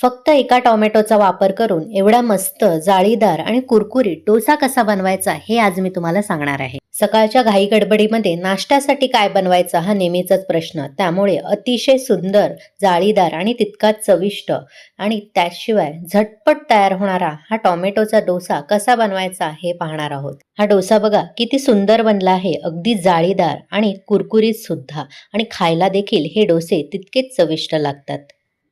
फक्त एका टोमॅटोचा वापर करून एवढा मस्त जाळीदार आणि कुरकुरीत डोसा कसा बनवायचा हे आज मी तुम्हाला सांगणार आहे. सकाळच्या घाई गडबडीमध्ये नाश्त्यासाठी काय बनवायचा हा नेहमीचाच प्रश्न. त्यामुळे अतिशय सुंदर जाळीदार आणि तितकाच चविष्ट आणि त्याशिवाय झटपट तयार होणारा हा टोमॅटोचा डोसा कसा बनवायचा हे पाहणार आहोत. हा डोसा बघा किती सुंदर बनला आहे. अगदी जाळीदार आणि कुरकुरीत सुद्धा आणि खायला देखील हे डोसे तितकेच चविष्ट लागतात.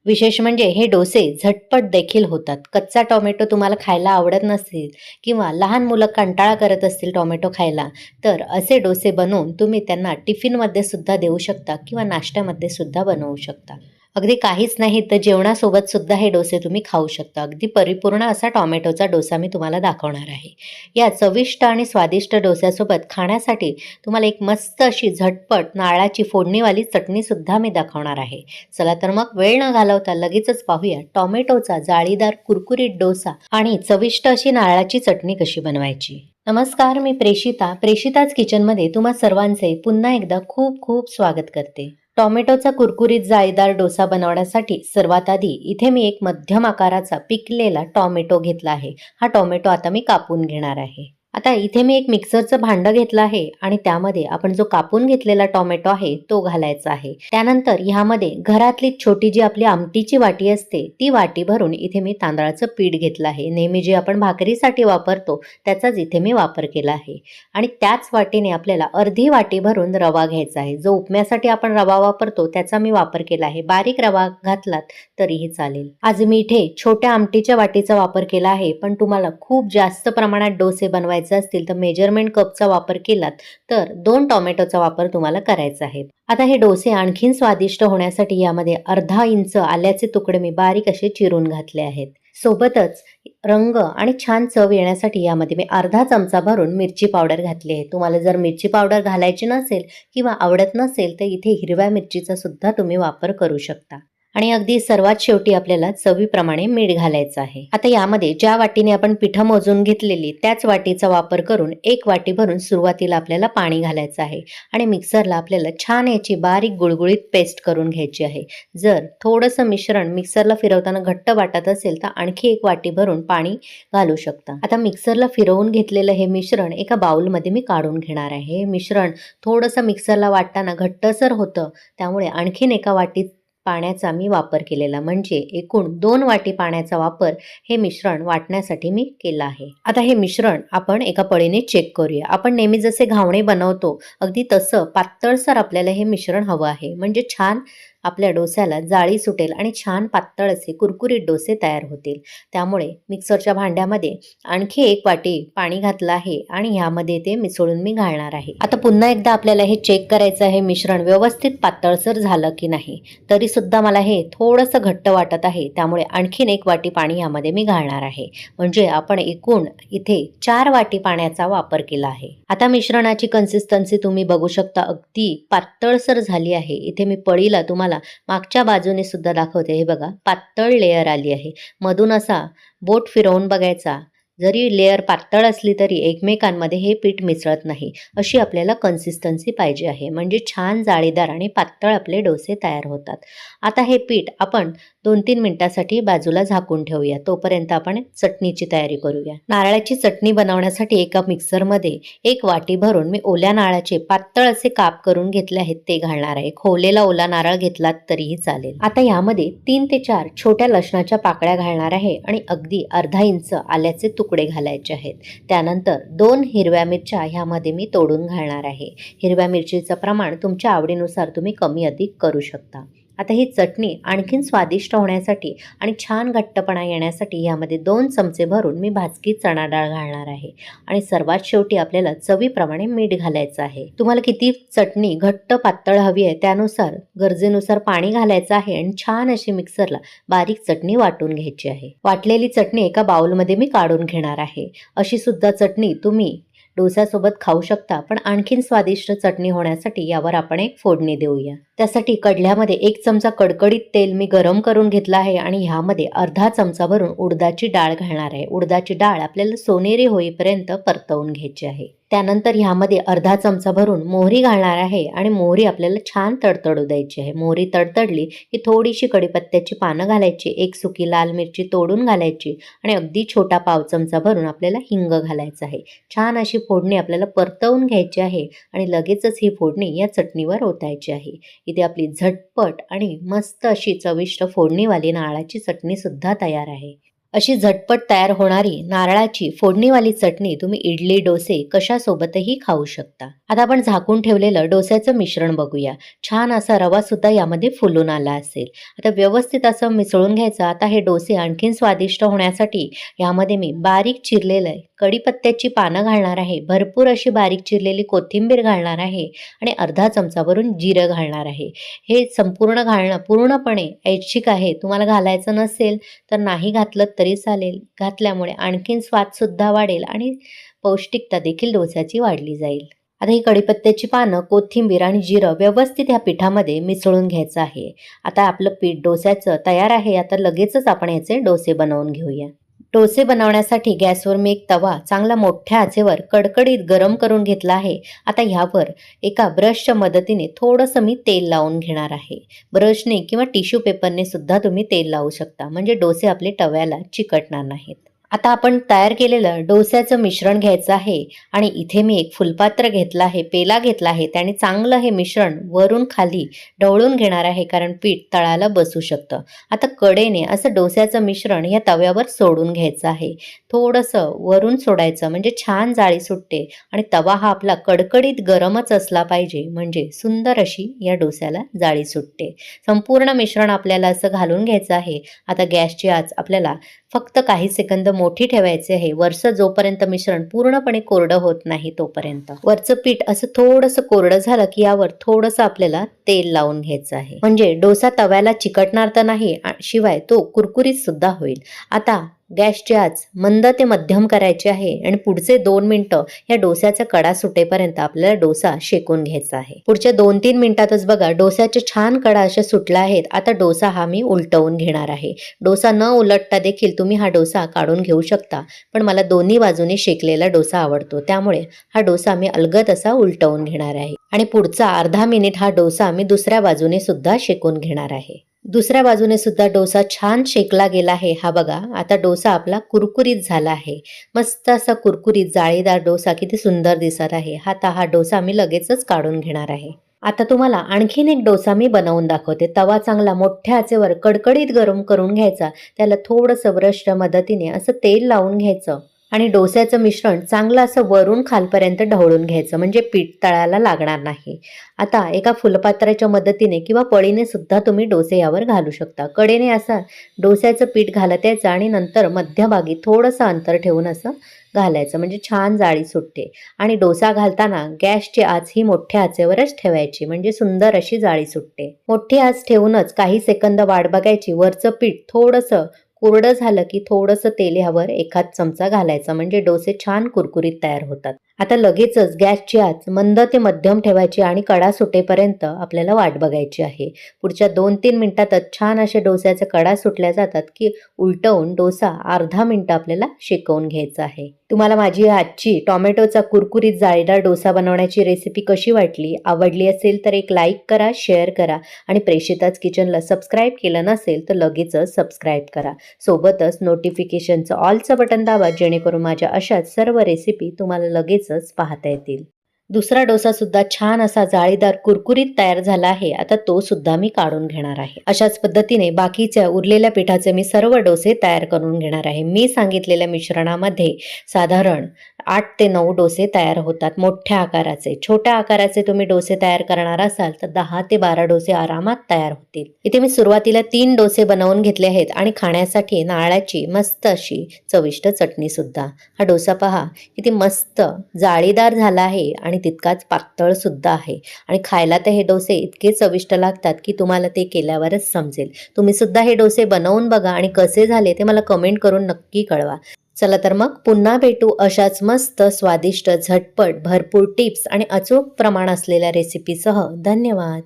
विशेष म्हणजे हे डोसे झटपट देखील होतात. कच्चा टोमॅटो तुम्हाला खायला आवडत नसेल किंवा लहान मुलं कंटाळा करत असतील टोमॅटो खायला तर असे डोसे बनवून तुम्ही त्यांना टिफिनमध्ये सुद्धा देऊ शकता किंवा नाश्त्यामध्ये सुद्धा बनवू शकता. अगदी काहीच नाही तर जेवणासोबत सुद्धा हे डोसे तुम्ही खाऊ शकता. अगदी परिपूर्ण असा टोमॅटोचा डोसा मी तुम्हाला दाखवणार आहे. या चविष्ट आणि स्वादिष्ट डोस्यासोबत खाण्यासाठी तुम्हाला एक मस्त अशी झटपट नारळाची फोडणीवाली चटणीसुद्धा मी दाखवणार आहे. चला तर मग वेळ न घालवता लगेचच पाहूया टोमॅटोचा जाळीदार कुरकुरीत डोसा आणि चविष्ट अशी नारळाची चटणी कशी बनवायची. नमस्कार मी प्रेषिता. प्रेषिताच किचनमध्ये तुम्हा सर्वांचे पुन्हा एकदा खूप खूप स्वागत करते. टोमॅटोचा कुरकुरीत जाळीदार डोसा बनवण्यासाठी सर्वात आधी इथे मी एक मध्यम आकाराचा पिकलेला टोमॅटो घेतला आहे. हा टोमॅटो आता मी कापून घेणार आहे. आता इथे मी एक मिक्सरचं भांडं घेतलं आहे आणि त्यामध्ये आपण जो कापून घेतलेला टोमॅटो आहे तो घालायचा आहे. त्यानंतर ह्यामध्ये घरातली छोटी जी आपली आमटीची वाटी असते ती वाटी भरून इथे मी तांदळाचं पीठ घेतलं आहे. नेहमी जे आपण भाकरीसाठी वापरतो त्याचाच इथे मी वापर केला आहे. आणि त्याच वाटीने आपल्याला अर्धी वाटी भरून रवा घ्यायचा आहे. जो उपम्यासाठी आपण रवा वापरतो त्याचा मी वापर केला आहे. बारीक रवा घातलात तरीही चालेल. आज मी इथे छोट्या आमटीच्या वाटीचा वापर केला आहे पण तुम्हाला खूप जास्त प्रमाणात डोसे बनवायचे असतील तर मेजरमेंट कपचा वापर केलात तर दोन टोमॅटोचा वापर तुम्हाला करायचा आहे. आता हे डोसे आणखीन स्वादिष्ट होण्यासाठी यामध्ये अर्धा इंच आल्याचे तुकडे मी बारीक असे चिरून घातले आहेत. सोबतच रंग आणि छान चव येण्यासाठी यामध्ये मी अर्धा चमचा भरून मिरची पावडर घातली आहे. तुम्हाला जर मिरची पावडर घालायची नसेल किंवा आवडत नसेल तर इथे हिरव्या मिरचीचा सुद्धा तुम्ही वापर करू शकता. आणि अगदी सर्वात शेवटी आपल्याला चवीप्रमाणे मीठ घालायचं आहे. आता यामध्ये ज्या वाटीने आपण पिठं मोजून घेतलेली त्याच वाटीचा वापर करून एक वाटी भरून सुरुवातीला आपल्याला पाणी घालायचं आहे. आणि मिक्सरला आपल्याला छान याची बारीक गुळगुळीत पेस्ट करून घ्यायची आहे. जर थोडंसं मिश्रण मिक्सरला फिरवताना घट्ट वाटत असेल तर आणखी एक वाटी भरून पाणी घालू शकता. आता मिक्सरला फिरवून घेतलेलं हे मिश्रण एका बाउलमध्ये मी काढून घेणार आहे. हे मिश्रण थोडंसं मिक्सरला वाटताना घट्टसर होतं त्यामुळे आणखीन एका वाटीत पाण्याचा मी वापर केलेला म्हणजे एकूण दोन वाटी पाण्याचा वापर हे मिश्रण वाटण्यासाठी मी केला आहे. आता हे मिश्रण आपण एका पळीने चेक करूया. आपण नेहमी जसे घावणे बनवतो अगदी तसं पातळसर आपल्याला हे मिश्रण हवं आहे. म्हणजे छान आपल्या डोस्याला जाळी सुटेल आणि छान पातळ असे कुरकुरीत डोसे तयार होतील. त्यामुळे मिक्सरच्या भांड्यामध्ये आणखी एक वाटी पाणी घातलं आहे आणि ह्यामध्ये ते मिसळून मी घालणार आहे. आता पुन्हा एकदा आपल्याला हे चेक करायचं आहे मिश्रण व्यवस्थित पातळसर झालं की नाही. तरी सुद्धा मला हे थोडंसं घट्ट वाटत आहे त्यामुळे आणखीन एक वाटी पाणी यामध्ये मी घालणार आहे. म्हणजे आपण एकूण इथे चार वाटी पाण्याचा वापर केला आहे. आता मिश्रणाची कन्सिस्टन्सी तुम्ही बघू शकता अगदी पातळसर झाली आहे. इथे मी पळीला तुम्हाला मागच्या बाजूने सुद्धा दाखवते. हे बघा पातळ लेअर आली आहे. मधून असा बोट फिरवून बघायचा. जरी लेअर पातळ असली तरी एकमेकांमध्ये हे पीठ मिसळत नाही. अशी आपल्याला कन्सिस्टन्सी पाहिजे आहे. म्हणजे छान जाळीदार आणि पातळ आपले डोसे तयार होतात. आता हे पीठ आपण दोन तीन मिनिटासाठी बाजूला झाकून ठेवूया. तोपर्यंत आपण चटणीची तयारी करूया. नारळाची चटणी बनवण्यासाठी एका मिक्सरमध्ये एक वाटी भरून मी ओल्या नारळाचे पातळ असे काप करून घेतले आहेत. ते घालणार आहे. खोवलेला ओला नारळ घेतलात तरीही चालेल. आता यामध्ये तीन ते चार छोट्या लसणाच्या पाकळ्या घालणार आहे आणि अगदी अर्धा इंच आल्याचे तुकडे घालायचे आहेत. त्यानंतर दोन हिरव्या मिरच्या ह्यामध्ये मी तोडून घालणार आहे. हिरव्या मिरचीचं प्रमाण तुमच्या आवडीनुसार तुम्ही कमी अधिक करू शकता. आता ही चटणी आणखीन स्वादिष्ट होण्यासाठी आणि छान घट्टपणा येण्यासाठी यामध्ये दोन चमचे भरून मी भाजकी चणा डाळ घालणार आहे. आणि सर्वात शेवटी आपल्याला चवीप्रमाणे मीठ घालायचं आहे. तुम्हाला किती चटणी घट्ट पातळ हवी आहे त्यानुसार गरजेनुसार पाणी घालायचं आहे आणि छान अशी मिक्सरला बारीक चटणी वाटून घ्यायची आहे. वाटलेली चटणी एका बाउलमध्ये मी काढून घेणार आहे. अशी सुद्धा चटणी तुम्ही डोस्यासोबत खाऊ शकता पण आणखीन स्वादिष्ट चटणी होण्यासाठी यावर आपण एक फोडणी देऊया. त्यासाठी कडल्यामध्ये एक चमचा कडकडीत तेल मी गरम करून घेतलं आहे आणि ह्यामध्ये अर्धा चमचा भरून उडदाची डाळ घालणार आहे. उडदाची डाळ आपल्याला सोनेरी होईपर्यंत परतवून घ्यायची आहे. त्यानंतर ह्यामध्ये अर्धा चमचा भरून मोहरी घालणार आहे आणि मोहरी आपल्याला छान तडतडू द्यायची आहे. मोहरी तडतडली की थोडीशी कढीपत्त्याची पानं घालायची एक सुकी लाल मिरची तोडून घालायची आणि अगदी छोटा पाव चमचा भरून आपल्याला हिंग घालायचं आहे. छान अशी फोडणी आपल्याला परतवून घ्यायची आहे आणि लगेचच ही फोडणी या चटणीवर ओतायची आहे. इथे आपली झटपट आणि मस्त अशी चविष्ट फोडणीवाली नारळाची चटणीसुद्धा तयार आहे. अशी झटपट तयार होणारी नारळाची फोडणीवाली चटणी तुम्ही इडली डोसे कशासोबतही खाऊ शकता. आता आपण झाकून ठेवलेलं डोस्याचं मिश्रण बघूया. छान असा रवा सुद्धा यामध्ये फुलून आला असेल. आता व्यवस्थित असं मिसळून घ्यायचं. आता हे डोसे आणखीन स्वादिष्ट होण्यासाठी यामध्ये मी बारीक चिरलेलं कढीपत्त्याची पानं घालणार आहे. भरपूर अशी बारीक चिरलेली कोथिंबीर घालणार आहे आणि अर्धा चमचावरून जिरं घालणार आहे. हे संपूर्ण घालणं पूर्णपणे ऐच्छिक आहे. तुम्हाला घालायचं नसेल तर नाही घातलं तरी चालेल. घातल्यामुळे आणखीन स्वादसुद्धा वाढेल आणि पौष्टिकता देखील डोस्याची वाढली जाईल. आता ही कढीपत्त्याची पानं कोथिंबीर आणि जिरं व्यवस्थित ह्या पिठामध्ये मिसळून घ्यायचं आहे. आता आपलं पीठ डोस्याचं तयार आहे. आता लगेचच आपण ह्याचे डोसे बनवून घेऊया. डोसे बनवण्यासाठी गॅसवर मी एक तवा चांगला मोठ्या आचेवर कडकडीत गरम करून घेतला आहे. आता ह्यावर एका ब्रशच्या मदतीने थोडंसं मी तेल लावून घेणार आहे. ब्रशने किंवा टिश्यू पेपरने सुद्धा तुम्ही तेल लावू शकता. म्हणजे डोसे आपले तव्याला चिकटणार नाहीत. आता आपण तयार केलेलं डोस्याचं मिश्रण घ्यायचं आहे आणि इथे मी एक फुलपात्र घेतलं आहे पेला घेतला आहे. त्याने चांगलं हे मिश्रण वरून खाली ढवळून घेणार आहे कारण पीठ तळाला बसू शकतं. आता कडेने असं डोस्याचं मिश्रण या तव्यावर सोडून घ्यायचं आहे. थोडंसं वरून सोडायचं म्हणजे छान जाळी सुटते आणि तवा हा आपला कडकडीत गरमच असला पाहिजे म्हणजे सुंदर अशी या डोस्याला जाळी सुटते. संपूर्ण मिश्रण आपल्याला असं घालून घ्यायचं आहे. आता गॅसची आच आपल्याला फक्त काही सेकंद मोठी ठेवायचे आहे. वरचं जोपर्यंत मिश्रण पूर्णपणे कोरडं होत नाही तोपर्यंत. वरचं पीठ असं थोडंसं कोरडं झालं की यावर थोडंसं आपल्याला तेल लावून घ्यायचं आहे. म्हणजे डोसा तव्याला चिकटणार तर नाही शिवाय तो कुरकुरीत सुद्धा होईल. आता गॅसची आच मंद ते मध्यम करायची आहे आणि पुढचे दोन मिनटं या डोस्याचा कडा सुटेपर्यंत आपल्याला डोसा शेकून घ्यायचा आहे. पुढच्या दोन तीन मिनिटातच बघा डोस्याचे छान कडा अशा सुटल्या आहेत. आता डोसा हा मी उलटवून घेणार आहे. डोसा न उलटता देखील तुम्ही हा डोसा काढून घेऊ शकता पण मला दोन्ही बाजूने शेकलेला डोसा आवडतो. त्यामुळे हा डोसा मी अलगद असा उलटवून घेणार आहे. आणि पुढचा अर्धा मिनिट हा डोसा मी दुसऱ्या बाजूने सुद्धा शेकून घेणार आहे. दुसऱ्या बाजूने सुद्धा डोसा छान शेकला गेला आहे. हा बघा आता डोसा आपला कुरकुरीत झाला आहे. मस्त असा कुरकुरीत जाळीदार डोसा किती सुंदर दिसत आहे. आता हा डोसा मी लगेचच काढून घेणार आहे. आता तुम्हाला आणखीन एक डोसा मी बनवून दाखवते. तवा चांगला मोठ्या आचेवर कडकडीत गरम करून घ्यायचा. त्याला थोडंसं ब्रशच्या मदतीने असं तेल लावून घ्यायचं. आणि डोस्याचं मिश्रण चांगलं असं वरून खालपर्यंत ढवळून घ्यायचं म्हणजे पीठ तळायला लागणार नाही. आता एका फुलपात्राच्या मदतीने किंवा पळीने सुद्धा तुम्ही डोसे यावर घालू शकता. कडेने असं डोस्याचं पीठ घालत यायचं आणि नंतर मध्यभागी थोडंसं अंतर ठेवून असं घालायचं म्हणजे छान जाळी सुटते. आणि डोसा घालताना गॅसची आच ही मोठ्या आचेवरच ठेवायची म्हणजे सुंदर अशी जाळी सुटते. मोठी आच ठेवूनच काही सेकंद वाट बघायची वरचं पीठ थोडंसं कोरडं झालं की थोडंसं तेल ह्यावर एखाद चमचा घालायचा. म्हणजे डोसे छान कुरकुरीत तयार होतात. आता लगेचच गॅसची आच मंद ते मध्यम ठेवायची आणि कडा सुटेपर्यंत आपल्याला वाट बघायची आहे. पुढच्या दोन तीन मिनिटातच छान अशा डोस्याचे कडा सुटल्या जातात की उलटवून डोसा अर्धा मिनिट आपल्याला शेकवून घ्यायचा आहे. तुम्हाला माझी आजची टोमॅटोचा कुरकुरीत जाळीदार डोसा बनवण्याची रेसिपी कशी वाटली आवडली असेल तर एक लाईक करा शेअर करा आणि प्रेषिताच किचनला सबस्क्राईब केलं नसेल तर लगेचच सबस्क्राईब करा. सोबतच नोटिफिकेशनचं ऑलचं बटन दाबा जेणेकरून माझ्या अशाच सर्व रेसिपी तुम्हाला लगेच लगेचच पाहता येतील. दुसरा डोसा सुद्धा छान असा जाळीदार कुरकुरीत तयार झाला आहे. आता तो सुद्धा मी काढून घेणार आहे. अशाच पद्धतीने बाकीच्या उरलेल्या पिठाचे मी सर्व डोसे तयार करून घेणार आहे. मी सांगितलेल्या मिश्रणामध्ये साधारण आठ ते नऊ डोसे तयार होतात मोठ्या आकाराचे. छोट्या आकाराचे तुम्ही डोसे तयार करणार असाल तर दहा ते बारा डोसे आरामात तयार होतील. इथे मी सुरुवातीला तीन डोसे बनवून घेतले आहेत आणि खाण्यासाठी नारळाची मस्त अशी चविष्ट चटणी सुद्धा. हा डोसा पहा किती मस्त जाळीदार झाला आहे आणि तितकाच पातळ सुद्धा आहे. आणि खायला तर हे डोसे इतके चविष्ट लागतात की तुम्हाला ते केल्यावरच समजेल. तुम्ही सुद्धा हे डोसे बनवून बघा आणि कसे झाले ते मला कमेंट करून नक्की कळवा. चला तर मग पुन्हा भेटू अशाच मस्त स्वादिष्ट झटपट भरपूर टिप्स आणि अचूक प्रमाण असलेल्या रेसिपीसह धन्यवाद.